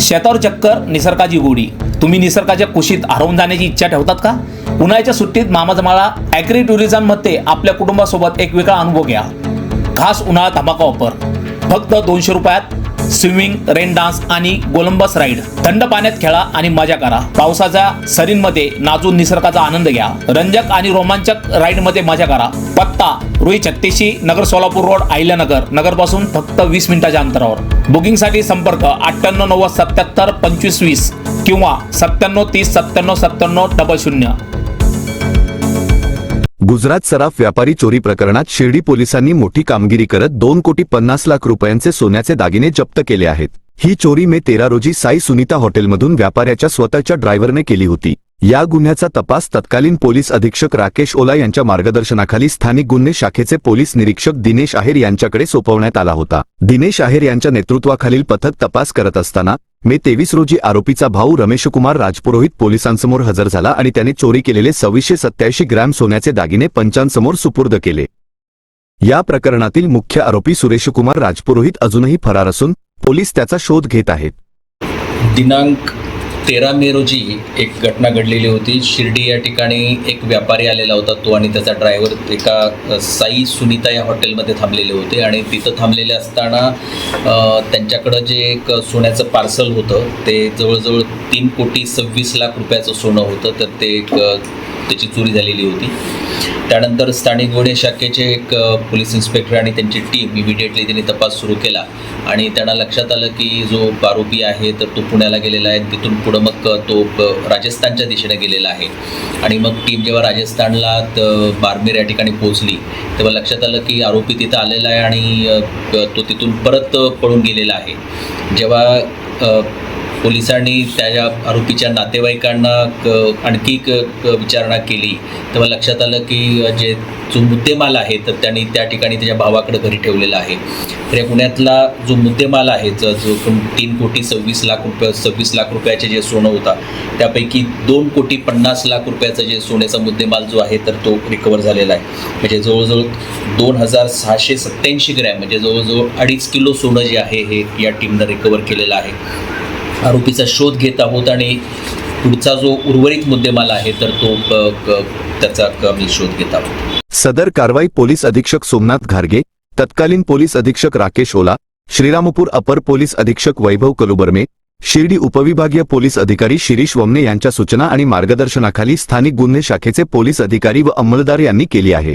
शेतावर चक्कर निसर्गाची गोडी. तुम्ही निसर्गाच्या कुशीत हरवून जाण्याची इच्छा ठेवतात का? उन्हाळ्याच्या सुट्टीत मामाजमाळा ॲग्री टुरिझममध्ये आपल्या कुटुंबासोबत एक वेगळा अनुभव घ्या. खास उन्हाळा धमाका ऑफर फक्त दोनशे रुपयात स्विमिंग रेन डान्स आणि गोलंबस राईड. थंड पाण्यात खेळा आणि मजा करा. पावसाच्या सरींमध्ये नाजून निसर्गाचा आनंद घ्या. रंजक आणि रोमांचक राईडमध्ये मजा करा. पत्ता रुई छत्तीशी नगर सोलापूर रोड अहिल्यानगर नगरपासून फक्त वीस मिनिटाच्या अंतरावर. बुकिंगसाठी संपर्क अठ्ठ्याण्णव नव्वद सत्याहत्तर पंचवीस वीस किंवा सत्त्याण्णव तीस सत्त्याण्णव सत्त्याण्णव डबल शून्य. गुजरात सराफ व्यापारी चोरी प्रकरणात शिर्डी पोलिसांनी मोठी कामगिरी करत दोन कोटी पन्नास लाख रुपयांचे सोन्याचे दागिने जप्त केले आहेत. ही चोरी मे तेरा रोजी साई सुनीता हॉटेलमधून व्यापाऱ्याच्या स्वतःच्या ड्रायव्हरने केली होती. या गुन्ह्याचा तपास तत्कालीन पोलीस अधीक्षक राकेश ओला यांच्या मार्गदर्शनाखाली स्थानिक गुन्हे शाखेचे पोलीस निरीक्षक दिनेश आहेर यांच्याकडे सोपवण्यात आला होता. दिनेश आहेर यांच्या नेतृत्वाखालील पथक तपास करत असताना मे तेवीस रोजी आरोपीचा भाऊ रमेशकुमार राजपुरोहित पोलिसांसमोर हजर झाला आणि त्याने चोरी केलेले सव्वीसशे सत्याऐंशी ग्रॅम सोन्याचे दागिने पंचांसमोर सुपूर्द केले. या प्रकरणातील मुख्य आरोपी सुरेशकुमार राजपुरोहित अजूनही फरार असून पोलीस त्याचा शोध घेत आहेत. दिनांक तेरा मे रोजी एक घटना घडलेली होती. शिर्डी या ठिकाणी एक व्यापारी आलेला होता तो आणि त्याचा ड्रायव्हर एका साई सुनीता या हॉटेलमध्ये थांबलेले होते आणि तिथं थांबलेले असताना त्यांच्याकडं जे एक सोन्याचं पार्सल होतं ते जवळजवळ तीन कोटी सव्वीस लाख रुपयाचं सोनं होतं. तर ते एक त्याची चोरी झालेली होती. त्यानंतर स्थानिक गुन्हे शाखेचे एक पोलीस इन्स्पेक्टर आणि त्यांची टीम इमिडिएटली त्यांनी तपास सुरू केला. आणि त्यांना लक्षात आलं की जो आरोपी आहे तर तो पुण्याला गेलेला आहे. तिथून पुढं मग तो राजस्थानच्या दिशेने गेलेला आहे. आणि मग टीम जेव्हा राजस्थानला बारमेर या ठिकाणी पोहोचली तेव्हा लक्षात आलं की आरोपी तिथं आलेला आहे आणि तो तिथून परत पळून गेलेला आहे. जेव्हा पोलिसांनी त्या आरोपीच्या नातेवाईकांना क आणखी एक विचारणा केली. तेव्हा लक्षात आलं की जे जो मुद्देमाल आहे तर त्यांनी त्या ठिकाणी त्याच्या भावाकडे घरी ठेवलेला आहे. तर या पुण्यातला जो मुद्देमाल आहे जो जो तीन कोटी सव्वीस लाख रुपये सव्वीस लाख रुपयाचे जे सोनं होता त्यापैकी दोन कोटी पन्नास लाख रुपयाचं जे सोन्याचा मुद्देमाल जो आहे तर तो रिकवर झालेला आहे. म्हणजे जवळजवळ दोन हजार सहाशे सत्याऐंशी ग्रॅम म्हणजे जवळजवळ अडीच किलो सोनं जे आहे हे या टीमनं रिकवर केलेलं आहे. आरोपीचा शोध घेत आहोत आणि पुढचा जो उर्वरित मुद्देमाल आहे तर तो त्याचा आम्ही शोध घेत आहोत. सदर कारवाई पोलीस अधीक्षक सोमनाथ घारगे तत्कालीन पोलीस अधीक्षक राकेश ओला श्रीरामपूर अपर पोलीस अधीक्षक वैभव कलुबर्मे शिर्डी उपविभागीय पोलीस अधिकारी शिरीष वमने यांच्या सूचना आणि मार्गदर्शनाखाली स्थानिक गुन्हे शाखेचे पोलीस अधिकारी व अंमलदार यांनी केली आहे.